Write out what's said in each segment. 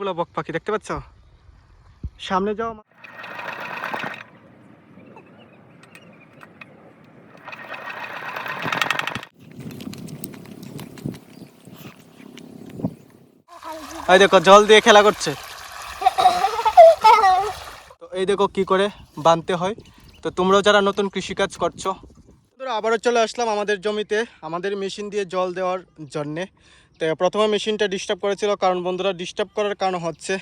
অনেকগুলো বক পাখি, দেখতে পাচ্ছ? সামনে যাও এই দেখো, জল দিয়ে খেলা করছে। তো এই দেখো কি করে বানতে হয়। তো তোমরাও যারা নতুন কৃষিকাজ করছ আবারও চলে আসলাম আমাদের জমিতে। আমাদের মেশিন দিয়ে জল দেওয়ার জন্যে। প্রথমে মেশিনটা ডিস্টার্ব করেছিল, কারণ বন্ধুরা ডিস্টার্ব করার কারণ হচ্ছে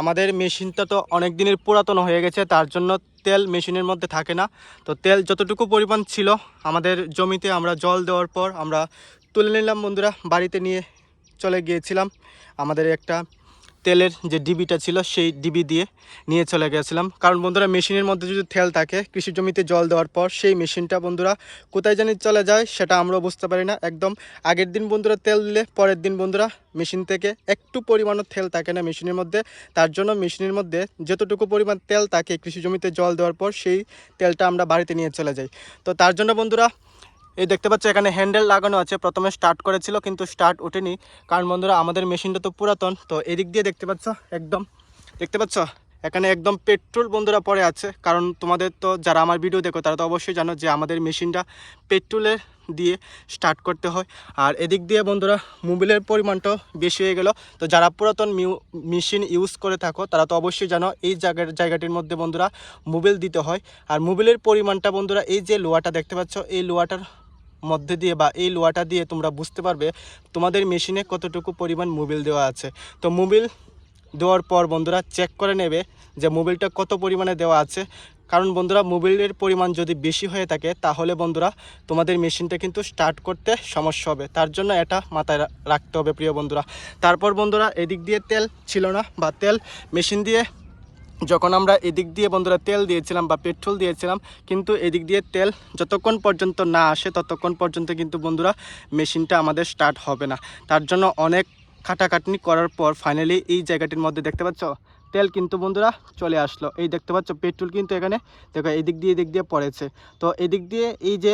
আমাদের মেশিনটা তো অনেক দিনের পুরাতন হয়ে গেছে, তার জন্য তেল মেশিনের মধ্যে থাকে না। তো তেল যতটুকু পরিমাণ ছিল আমাদের জমিতে আমরা জল দেওয়ার পর আমরা তুলে নিলাম বন্ধুরা, বাড়িতে নিয়ে চলে গিয়েছিলাম। আমাদের একটা তেলের যে ডিবিটা ছিল, সেই ডিবি দিয়ে নিয়ে চলে গেছিলাম। কারণ বন্ধুরা, মেশিনের মধ্যে যদি তেল থাকে, কৃষি জমিতে জল দেওয়ার পর সেই মেশিনটা বন্ধুরা কোথায় জানি চলে যায়, সেটা আমরাও বুঝতে পারি না। একদম আগের দিন বন্ধুরা তেল দিলে, পরের দিন বন্ধুরা মেশিন থেকে একটু পরিমাণও তেল থাকে না মেশিনের মধ্যে। তার জন্য মেশিনের মধ্যে যতটুকু পরিমাণ তেল থাকে কৃষি জমিতে জল দেওয়ার পর, সেই তেলটা আমরা বাড়িতে নিয়ে চলে যাই। তো তার জন্য বন্ধুরা এই দেখতে পাচ্ছ, এখানে হ্যান্ডেল লাগানো আছে। প্রথমে স্টার্ট করেছিল, কিন্তু স্টার্ট ওঠেনি। কারণ বন্ধুরা, আমাদের মেশিনটা তো পুরাতন। তো এদিক দিয়ে দেখতে পাচ্ছ, একদম, দেখতে পাচ্ছ? এখানে একদম পেট্রোল বন্ধুরা পড়ে আছে। কারণ তোমাদের তো, যারা আমার ভিডিও দেখো, তারা তো অবশ্যই জানো যে আমাদের মেশিনটা পেট্রোলের দিয়ে স্টার্ট করতে হয়। আর এদিক দিয়ে বন্ধুরা মোবিলের পরিমাণটাও বেশি হয়ে গেল। তো যারা পুরাতন মেশিন ইউজ করে থাকো, তারা তো অবশ্যই জানো, এই জায়গার, জায়গাটির মধ্যে বন্ধুরা মোবিল দিতে হয়। আর মোবিলের পরিমাণটা বন্ধুরা, এই যে লোয়াটা দেখতে পাচ্ছ? এই লোয়াটার মধ্যে দিয়ে বা এই লোয়াটা দিয়ে তোমরা বুঝতে পারবে তোমাদের মেশিনে কতটুকু পরিমাণ মোবিল দেওয়া আছে। তো মোবিল দেওয়ার পর বন্ধুরা চেক করে নেবে যে মোবিলটা কত পরিমাণে দেওয়া আছে। কারণ বন্ধুরা মোবিলের পরিমাণ যদি বেশি হয়ে থাকে, তাহলে বন্ধুরা তোমাদের মেশিনটা কিন্তু স্টার্ট করতে সমস্যা হবে। তার জন্য এটা মাথায় রাখতে হবে প্রিয় বন্ধুরা। তারপর বন্ধুরা এদিক দিয়ে তেল ছিল না বা তেল মেশিন দিয়ে যখন আমরা এদিক দিয়ে বন্ধুরা তেল দিয়েছিলাম বা পেট্রোল দিয়েছিলাম, কিন্তু এদিক দিয়ে তেল যতক্ষণ পর্যন্ত না আসে ততক্ষণ পর্যন্ত কিন্তু বন্ধুরা মেশিনটা আমাদের স্টার্ট হবে না। তার জন্য অনেক খাটাখাটনি করার পর ফাইনালি এই জায়গাটির মধ্যে দেখতে পাচ্ছ? তেল কিন্তু বন্ধুরা চলে আসলো। এই দেখতে পাচ্ছ, পেট্রোল কিন্তু এখানে দেখো এদিক দিয়ে এদিক দিয়ে পড়েছে। তো এদিক দিয়ে এই যে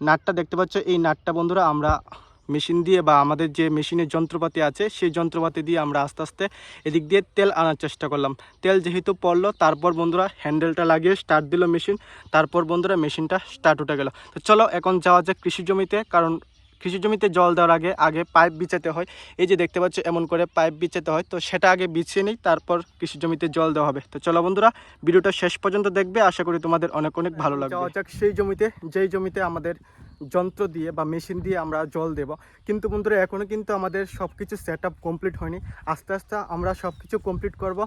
নাটটা দেখতে পাচ্ছ, এই নাটটা বন্ধুরা আমরা মেশিন দিয়ে বা আমাদের যে মেশিনের যন্ত্রপাতি আছে, সেই যন্ত্রপাতি দিয়ে আমরা আস্তে আস্তে এদিক দিয়ে তেল আনার চেষ্টা করলাম। তেল যেহেতু পড়ল, তারপর বন্ধুরা হ্যান্ডেলটা লাগিয়ে স্টার্ট দিল মেশিন তারপর বন্ধুরা মেশিনটা স্টার্ট উঠে গেল। তো চলো এখন যাওয়া যাক কৃষি জমিতে, কারণ কৃষি জমিতে জল দেওয়ার আগে আগে পাইপ বিছাতে হয়। এই যে দেখতে পাচ্ছ, এমন করে পাইপ বিছাতে হয়, তো সেটা আগে বিছিয়ে নিই, তারপর কৃষি জমিতে জল দেওয়া হবে। তো চলো বন্ধুরা, ভিডিওটা শেষ পর্যন্ত দেখবে, আশা করি তোমাদের অনেক অনেক ভালো লাগবে। সেই জমিতে, যেই জমিতে আমাদের যন্ত্র দিয়ে বা মেশিন দিয়ে আমরা জল দেব। কিন্তু বন্ধুরা এখনও কিন্তু আমাদের সব কিছু সেট আপ কমপ্লিট হয়নি। আস্তে আস্তে আমরা সব কিছু কমপ্লিট করব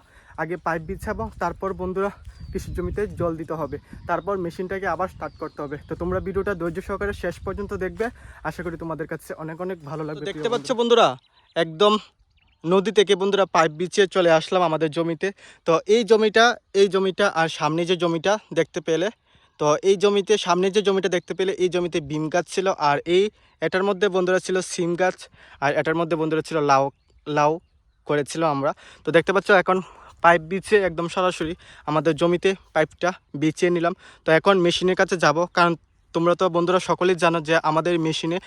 আগে পাইপ বিছাবো তারপর বন্ধুরা কৃষি জমিতে জল দিতে হবে। তারপর মেশিনটাকে আবার স্টার্ট করতে হবে। তো তোমরা ভিডিওটা ধৈর্য সহকারে শেষ পর্যন্ত দেখবে। আশা করি তোমাদের কাছে অনেক অনেক ভালো লাগবে দেখতে পাচ্ছ বন্ধুরা। একদম নদী থেকে বন্ধুরা পাইপ বিছিয়ে চলে আসলাম আমাদের জমিতে। তো এই জমিটা এই জমিটা আর সামনে যে জমিটা দেখতে পেলে তো এই জমিতে, সামনে যে জমিটা দেখতে পেলে, এই জমিতে বিম গাছ ছিল আর এই এটার মধ্যে বন্ধুরা ছিল সিম গাছ আর এটার মধ্যে বন্ধুরা ছিল লাউ লাউ করেছিল আমরা। তো দেখতে পাচ্ছ এখন পাইপ বিছিয়ে একদম সরাসরি আমাদের জমিতে পাইপটা বিছিয়ে নিলাম। তো এখন মেশিনের কাছে যাব, কারণ তোমরা তো বন্ধুরা সকলেই জানো যে আমাদের মেশিনে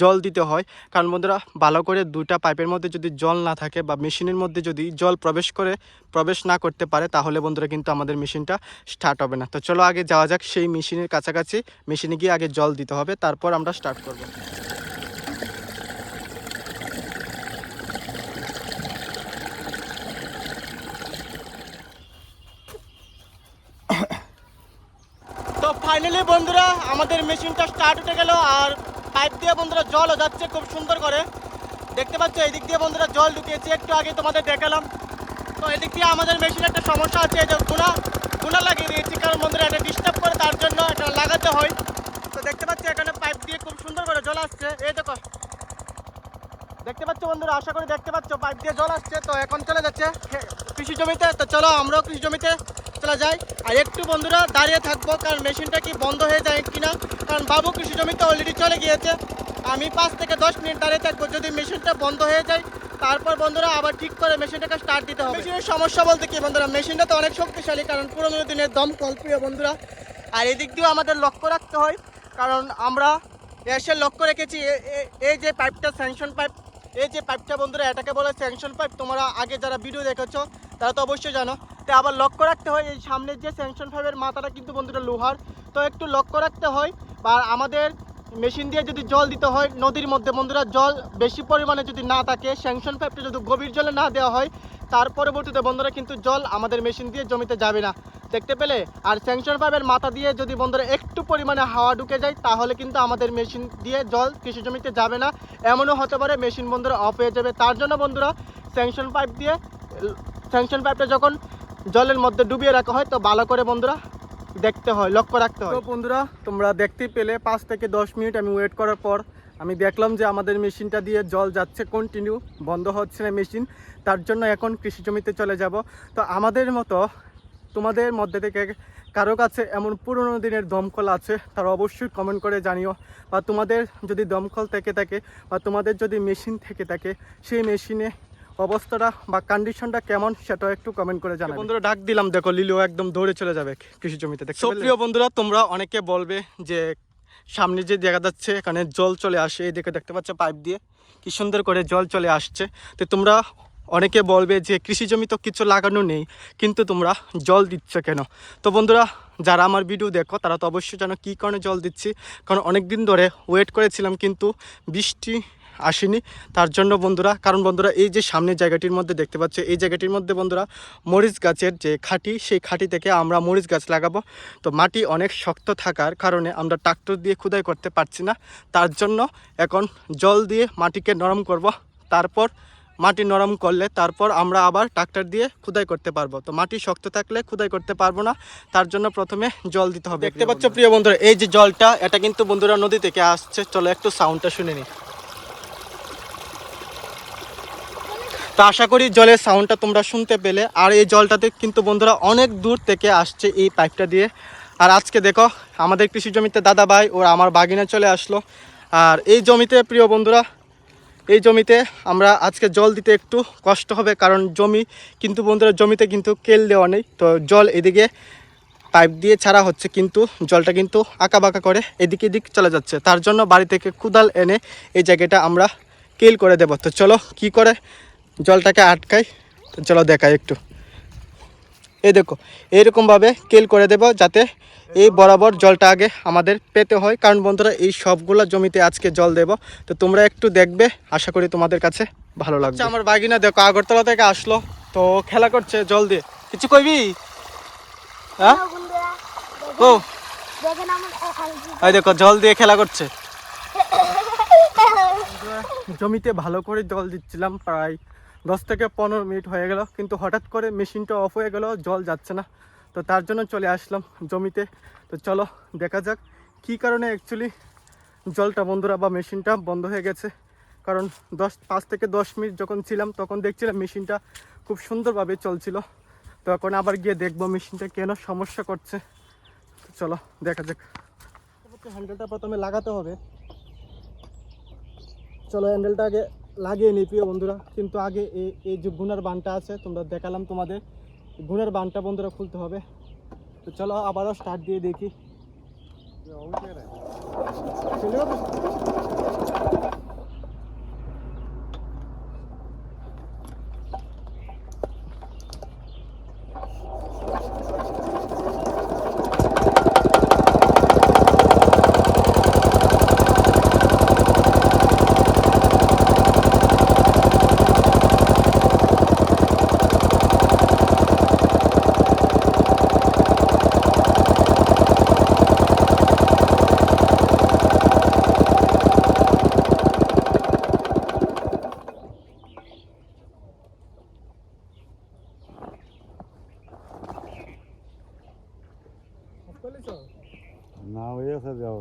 জল দিতে হয়। কারণ বন্ধুরা, ভালো করে দুইটা পাইপের মধ্যে যদি জল না থাকে বা মেশিনের মধ্যে যদি জল প্রবেশ করে, প্রবেশ না করতে পারে, তাহলে বন্ধুরা কিন্তু আমাদের মেশিনটা স্টার্ট হবে না। তো চলো আগে যাওয়া যাক সেই মেশিনের কাছাকাছি, মেশিনে গিয়ে আগে জল দিতে হবে, তারপর আমরা স্টার্ট করব তো ফাইনালি বন্ধুরা, আমাদের মেশিনটা স্টার্ট উঠে গেল আর পাইপ দিয়ে বন্ধুরা জলও যাচ্ছে খুব সুন্দর করে। দেখতে পাচ্ছ, এদিক দিয়ে বন্ধুরা জল ঢুকিয়েছে, একটু আগে তোমাদের দেখালাম। তো এদিক দিয়ে আমাদের মেশিনে একটা সমস্যা আছে যে গুণা গুণা লাগিয়ে দিয়েছি, কারণ বন্ধুরা এটা ডিস্টার্ব করে, তার জন্য এটা লাগাতে হয়। তো দেখতে পাচ্ছ, এখানে পাইপ দিয়ে খুব সুন্দর করে জল আসছে, এই দেখো। দেখতে পাচ্ছ বন্ধুরা, আশা করি দেখতে পাচ্ছ পাইপ দিয়ে জল আসছে, তো এখন চলে যাচ্ছে। কৃষি জমিতে, তো চলো আমরাও কৃষি জমিতে চলে যায়। আর একটু বন্ধুরা দাঁড়িয়ে থাকব, কারণ মেশিনটা কি বন্ধ হয়ে যায় কিনা? কারণ বাবু কৃষি জমিতে অলরেডি চলে গিয়েছে। আমি পাঁচ থেকে দশ মিনিট দাঁড়িয়ে থাকব, যদি মেশিনটা বন্ধ হয়ে যায়। তারপর বন্ধুরা আবার ঠিক করে মেশিনটাকে স্টার্ট দিতে হবে। মেশিনের সমস্যা বলতে কি বন্ধুরা? মেশিনটা তো অনেক শক্তিশালী, কারণ পুরোনো দিনের দমকল প্রিয় বন্ধুরা। আর এদিক দিয়েও আমাদের লক্ষ্য রাখতে হয়, কারণ আমরা এসে লক্ষ্য রেখেছি। এই যে পাইপটা স্যাংশন পাইপ এই যে পাইপটা বন্ধুরা, এটাকে বলে স্যাংশন পাইপ তোমরা আগে যারা ভিডিও দেখেছ, তারা তো অবশ্যই জানো। তো আবার লক্ষ্য রাখতে হয়, এই সামনের যে স্যাংশন পাইপের মাথাটা কিন্তু বন্ধুরা লোহার। তো একটু লক্ষ্য রাখতে হয় বা আমাদের মেশিন দিয়ে যদি জল দিতে হয়, নদীর মধ্যে বন্ধুরা জল বেশি পরিমাণে যদি না থাকে স্যাংশন পাইপটা যদি গভীর জলে না দেওয়া হয়, তার পরবর্তীতে বন্ধুরা কিন্তু জল আমাদের মেশিন দিয়ে জমিতে যাবে না। দেখতে পেলে? আর স্যাংশন পাইপের মাথা দিয়ে যদি বন্ধুরা একটু পরিমাণে হাওয়া ঢুকে যায়, তাহলে কিন্তু আমাদের মেশিন দিয়ে জল কৃষি জমিতে যাবে না। এমনও হতে পারে মেশিন বন্ধুরা অফ হয়ে যাবে। তার জন্য বন্ধুরা স্যাংশন পাইপ দিয়ে স্যাংশন পাইপটা যখন জলের মধ্যে ডুবিয়ে রাখা হয়, তো ভালো করে বন্ধুরা দেখতে হয়, লক্ষ্য রাখতে হয়। তো বন্ধুরা, তোমরা দেখতে পেলে, পাঁচ থেকে দশ মিনিট আমি ওয়েট করার পর আমি দেখলাম যে আমাদের মেশিনটা দিয়ে জল যাচ্ছে কন্টিনিউ বন্ধ হচ্ছে না মেশিন, তার জন্য এখন কৃষি জমিতে চলে যাব। তো আমাদের মতো, তোমাদের মধ্যে থেকে কারও কাছে এমন পুরনো দিনের দমকল আছে, তারা অবশ্যই কমেন্ট করে জানিও। বা তোমাদের যদি দমকল থেকে থাকে, বা তোমাদের যদি মেশিন থেকে থাকে, সেই মেশিনে অবস্থাটা বা কন্ডিশনটা কেমন সেটাও একটু কমেন্ট করে জানাবে। বন্ধুরা ডাক দিলাম দেখো লিলিও একদম দৌড়ে চলে যাবে কৃষি জমিতে। দেখো প্রিয় বন্ধুরা তোমরা অনেকে বলবে যে সামনে যে দেখা যাচ্ছে এখানে জল চলে আসে এই দিকে দেখতে পাচ্ছ পাইপ দিয়ে কি সুন্দর করে জল চলে আসছে। তো তোমরা অনেকে বলবে যে কৃষি জমি তো কিছু লাগানো নেই কিন্তু তোমরা জল দিচ্ছ কেন? তো বন্ধুরা যারা আমার ভিডিও দেখো তারা তো অবশ্যই জানো কী কারণে জল দিচ্ছি। কারণ অনেক দিন ধরে ওয়েট করেছিলাম কিন্তু বৃষ্টি আসেনি। তার জন্য বন্ধুরা, কারণ বন্ধুরা, এই যে সামনে জায়গাটির মধ্যে দেখতে পাচ্ছ, এই জায়গাটির মধ্যে বন্ধুরা, মরিচ গাছের যে খাঁটি, সেই খাঁটি থেকে আমরা মরিচ গাছ লাগাবো। তো মাটি অনেক শক্ত থাকার কারণে আমরা ট্রাক্টর দিয়ে খুদাই করতে পারছি না। তার জন্য এখন জল দিয়ে মাটিকে নরম করব। তারপর মাটি নরম করলে তারপর আমরা আবার ট্রাক্টর দিয়ে খুদাই করতে পারব। তো মাটি শক্ত থাকলে খুদাই করতে পারব না। তার জন্য প্রথমে জল দিতে হবে। দেখতে পাচ্ছ প্রিয় বন্ধুরা, এই যে জলটা, এটা কিন্তু বন্ধুরা নদী থেকে আসছে। চলো একটু সাউন্ডটা শুনে নিই তো আশা করি জলের সাউন্ডটা তোমরা শুনতে পেলে। আর এই জলটাতে কিন্তু বন্ধুরা অনেক দূর থেকে আসছে এই পাইপটা দিয়ে। আর আজকে দেখো, আমাদের কৃষি জমিতে দাদা ভাই, ওর আমার বাগিনা চলে আসলো। আর এই জমিতে, প্রিয় বন্ধুরা, এই জমিতে আমরা আজকে জল দিতে একটু কষ্ট হবে, কারণ জমি কিন্তু বন্ধুরা, জমিতে কিন্তু কেল দেওয়া নেই। তো জল এদিকে পাইপ দিয়ে ছাড়া হচ্ছে, কিন্তু জলটা কিন্তু বাঁকা করে এদিক এদিক চলে যাচ্ছে। তার জন্য বাড়ি থেকে কুদাল এনে এই জায়গাটা আমরা কেল করে দেবো। তো চলো, কি করে জলটাকে আটকাই তো চলো দেখাই একটু। এই দেখো এইরকমভাবে কেল করে দেব যাতে এই বরাবর জলটা আগে আমাদের পেতে হয়। কারণ বন্ধুরা এই সবগুলো জমিতে আজকে জল দেব। তো তোমরা একটু দেখবে আশা করি তোমাদের কাছে ভালো লাগবে। আমার বাগিনা দেখো আগরতলা থেকে আসলো। তো খেলা করছে জল দিয়ে। কিছু কইবি? হ্যাঁ? ও। এই দেখো জল দিয়ে খেলা করছে। জমিতে ভালো করে জল দিচ্ছিলাম প্রায় দশ থেকে পনেরো মিনিট হয়ে গেল, কিন্তু হঠাৎ করে মেশিনটা অফ হয়ে গেল, জল যাচ্ছে না। তো তার জন্য চলে আসলাম জমিতে। তো চলো, দেখা যাক কী কারণে অ্যাকচুয়ালি জলটা বন্ধুরা বা মেশিনটা বন্ধ হয়ে গেছে। কারণ দশ, পাঁচ থেকে দশ মিনিট যখন ছিলাম, তখন দেখছিলাম মেশিনটা খুব সুন্দরভাবে চলছিল। তো এখন আবার গিয়ে দেখব মেশিনটা কেন সমস্যা করছে। চলো, দেখা যাক। হ্যান্ডেলটা প্রথমে লাগাতে হবে। চলো হ্যান্ডেলটা আগে লাগিয়ে নিই প্রিয় বন্ধুরা। কিন্তু আগে এই এই যে গুনার বানটা আছে তোমরা দেখালাম তোমাদের। গুনার বানটা বন্ধুরা খুলতে হবে। তো চলো আবারও স্টার্ট দিয়ে দেখি। না হয়েছে যাও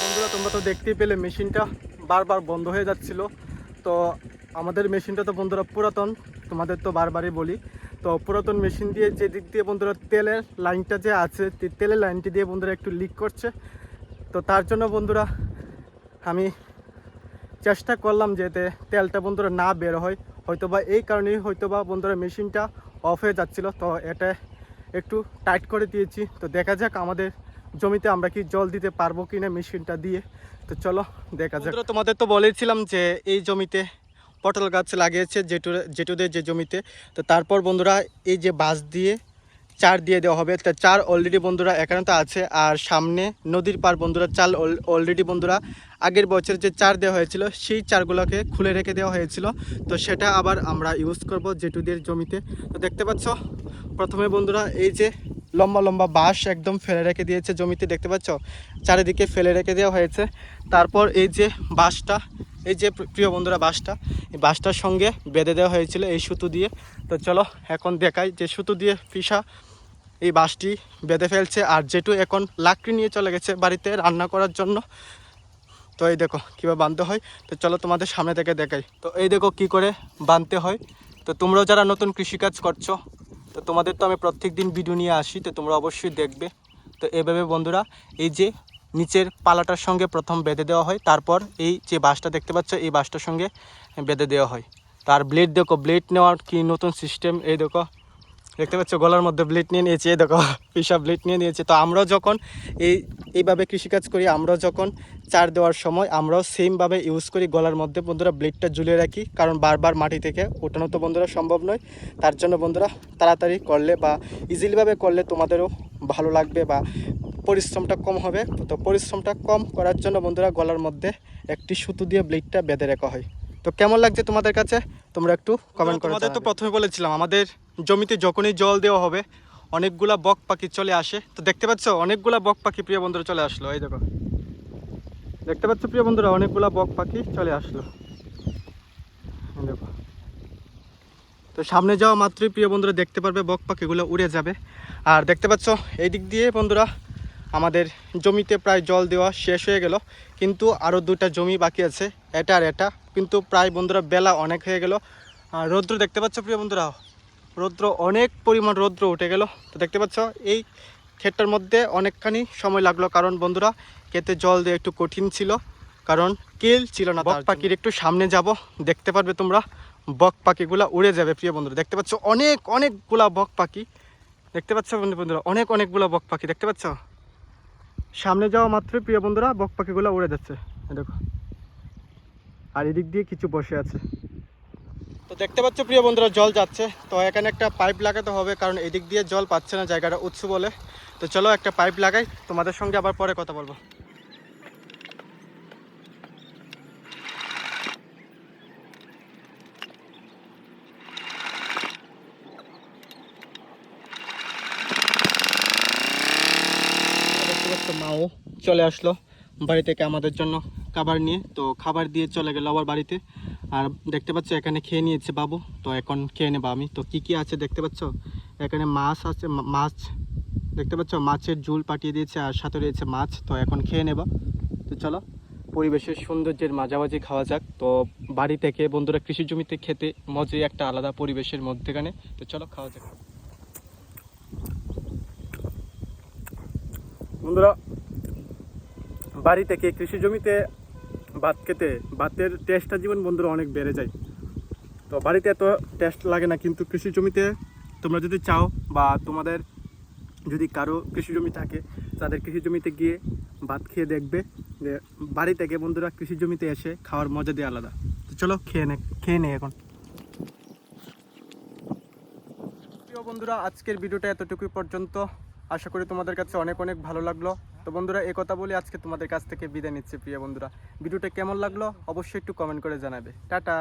বন্ধুরা তোমরা তো দেখতেই পেলে মেশিনটা বারবার বন্ধ হয়ে যাচ্ছিল। তো আমাদের মেশিনটা তো বন্ধুরা পুরাতন, তোমাদের তো বারবারই বলি। তো পুরাতন মেশিন দিয়ে যে দিক দিয়ে বন্ধুরা তেলের লাইনটা যে আছে তেলের লাইনটি দিয়ে বন্ধুরা একটু লিক করছে। তো তার জন্য বন্ধুরা আমি চেষ্টা করলাম যাতে তেলটা বন্ধুরা না বের হয়। হয়তোবা এই কারণেই হয়তোবা বন্ধুরা মেশিনটা অফ হয়ে যাচ্ছিল। তো এটা একটু টাইট করে দিয়েছি। তো দেখা যাক আমাদের জমিতে আমরা কি জল দিতে পারব কি না মেশিনটা দিয়ে। তো চলো, দেখা যাক। তোমাদের তো বলেছিলাম যে এই জমিতে পটল গাছ লাগিয়েছে জেটু জেটুদের যে জমিতে। তো তারপর বন্ধুরা এই যে বাঁশ দিয়ে চার দিয়ে দেওয়া হবে, তা চার অলরেডি বন্ধুরা এখানে তো আছে, আর সামনে নদীর পার বন্ধুরা, চাল অলরেডি বন্ধুরা, আগের বছর যে চার দেওয়া হয়েছিল, সেই চারগুলোকে খুলে রেখে দেওয়া হয়েছিল। তো সেটা আবার আমরা ইউজ করব জেটুদের জমিতে। তো দেখতে পাচ্ছ, প্রথমে বন্ধুরা এই যে লম্বা লম্বা বাঁশ একদম ফেলে রেখে দিয়েছে জমিতে, দেখতে পাচ্ছ? চারিদিকে ফেলে রেখে দেওয়া হয়েছে। তারপর এই যে বাঁশটা এই যে প্রিয় বন্ধুরা বাঁশটা এই বাঁশটার সঙ্গে বেঁধে দেওয়া হয়েছিল এই সুতো দিয়ে। তো চলো, এখন দেখাই যে সুতো দিয়ে ফিসা এই বাঁশটি বেঁধে ফেলছে আর যেটু এখন লাকড়ি নিয়ে চলে গেছে বাড়িতে রান্না করার জন্য। তো এই দেখো, কীভাবে বাঁধতে হয়। তো চলো তোমাদের সামনে থেকে দেখাই। তো এই দেখো কি করে বাঁধতে হয়। তো তোমরাও যারা নতুন কৃষিকাজ করছ, তো তোমাদের তো আমি প্রত্যেক দিন ভিডিও নিয়ে আসি, তো তোমরা অবশ্যই দেখবে। তো এভাবে বন্ধুরা, এই যে নিচের পালাটার সঙ্গে প্রথম বেঁধে দেওয়া হয়। তারপর এই যে বাঁশটা দেখতে পাচ্ছ, এই বাঁশটার সঙ্গে বেঁধে দেওয়া হয়। তার ব্লেড দেখো ব্লেড নেওয়ার কি নতুন সিস্টেম এই দেখো, দেখতে পাচ্ছ, গলার মধ্যে ব্লেড নিয়ে নিয়েছে, এই দেখো, পিসা ব্লেড নিয়ে নিয়েছে। তো আমরাও যখন এই, এইভাবে কৃষিকাজ করি, আমরাও যখন চার দেওয়ার সময়, আমরাও সেমভাবে ইউজ করি। গলার মধ্যে বন্ধুরা ব্লেডটা ঝুলিয়ে রাখি, কারণ বারবার মাটি থেকে ওঠানো তো বন্ধুরা সম্ভব নয়। তার জন্য বন্ধুরা তাড়াতাড়ি করলে বা ইজিলিভাবে করলে তোমাদেরও ভালো লাগবে বা পরিশ্রমটা কম হবে। তো পরিশ্রমটা কম করার জন্য বন্ধুরা গলার মধ্যে একটি সুতো দিয়ে ব্লেডটা বেঁধে রাখা হয়। তো কেমন লাগছে তোমাদের কাছে? তোমরা একটু কমেন্ট করে তোমাদের তো প্রথমে বলেছিলাম আমাদের জমিতে যখনই জল দেওয়া হবে অনেকগুলা বক পাখি চলে আসে। তো দেখতে পাচ্ছ অনেকগুলা বক পাখি প্রিয় বন্ধুরা চলে আসলো। এই দেখো। দেখতে পাচ্ছ প্রিয় বন্ধুরা অনেকগুলা বক পাখি চলে আসলো। দেখো। তো সামনে যাওয়া মাত্রই প্রিয় বন্ধুরা দেখতে পারবে বক পাখিগুলো উড়ে যাবে। আর দেখতে পাচ্ছ এই দিক দিয়ে বন্ধুরা আমাদের জমিতে প্রায় জল দেওয়া শেষ হয়ে গেল। কিন্তু আরও দুটা জমি বাকি আছে এটা আর এটা। কিন্তু প্রায় বন্ধুরা বেলা অনেক হয়ে গেল। আর রৌদ্র দেখতে পাচ্ছ প্রিয় বন্ধুরা? রৌদ্র অনেক পরিমাণ রৌদ্র উঠে গেল। তো দেখতে পাচ্ছ এই ক্ষেতটার মধ্যে অনেকখানি সময় লাগল। কারণ বন্ধুরা ক্ষেতে জল দেওয়া একটু কঠিন ছিল। কারণ কেল ছিল না বক পাখির একটু সামনে যাব দেখতে পারবে তোমরা। বক পাখিগুলা উড়ে যাবে প্রিয় বন্ধুরা। দেখতে পাচ্ছ অনেক অনেকগুলা বক পাখি। দেখতে পাচ্ছ বন্ধু বন্ধুরা অনেক অনেকগুলা বক পাখি। দেখতে পাচ্ছ? সামনে যাওয়া মাত্র প্রিয় বন্ধুরা বক পাখিগুলো উড়ে যাচ্ছে। দেখো। আর এদিক দিয়ে কিছু বসে আছে। তো দেখতে পাচ্ছ প্রিয় বন্ধুরা, জল যাচ্ছে। তো এখানে একটা পাইপ লাগাতে হবে, কারণ এদিক দিয়ে জল পাচ্ছে না জায়গাটা উৎসু বলে। তো চলো একটা পাইপ লাগাই, তোমাদের সঙ্গে আবার পরে কথা বলব দেখতে পাচ্ছ মাও চলে আসলো বাড়ি থেকে আমাদের জন্য খাবার নিয়ে। তো খাবার দিয়ে চলে গেল আবার বাড়িতে। আর দেখতে পাচ্ছ, এখানে খেয়ে নিয়েছে বাবু। তো এখন খেয়ে নেব আমি। তো কি কি আছে দেখতে পাচ্ছ? এখানে মাছ আছে মাছ। দেখতে পাচ্ছ? মাছের ঝুল পাঠিয়ে দিয়েছে আর সাথে রয়েছে মাছ। তো এখন খেয়ে নেব। তো চলো, পরিবেশের সৌন্দর্যের মাঝামাঝি খাওয়া যাক। তো বাড়ি থেকে বন্ধুরা কৃষি জমিতে খেতে মজাই একটা আলাদা পরিবেশের মধ্যেখানে। তো চলো, খাওয়া যাক। বন্ধুরা বাড়ি থেকে কৃষি জমিতে ভাত খেতে, ভাতের টেস্টটা জীবন বন্ধুরা অনেক বেড়ে যায়। তো বাড়িতে এত টেস্ট লাগে না, কিন্তু কৃষি জমিতে তোমরা যদি চাও বা তোমাদের যদি কারও কৃষি জমি থাকে, তাদের কৃষি জমিতে গিয়ে ভাত খেয়ে দেখবে যে বাড়ি থেকে বন্ধুরা কৃষি জমিতে এসে খাওয়ার মজা দিয়ে আলাদা। তো চলো খেয়ে নে খেয়ে নে এখন। প্রিয় বন্ধুরা, আজকের ভিডিওটা এতটুকুই পর্যন্ত। আশা করি তোমাদের কাছে অনেক অনেক ভালো লাগল। তো বন্ধুরা, এ কথা বলে আজকে তোমাদের কাছ থেকে বিদায় নিচ্ছে প্রিয় বন্ধুরা। ভিডিওটা কেমন লাগল? অবশ্যই একটু কমেন্ট করে জানাবে। টাটা!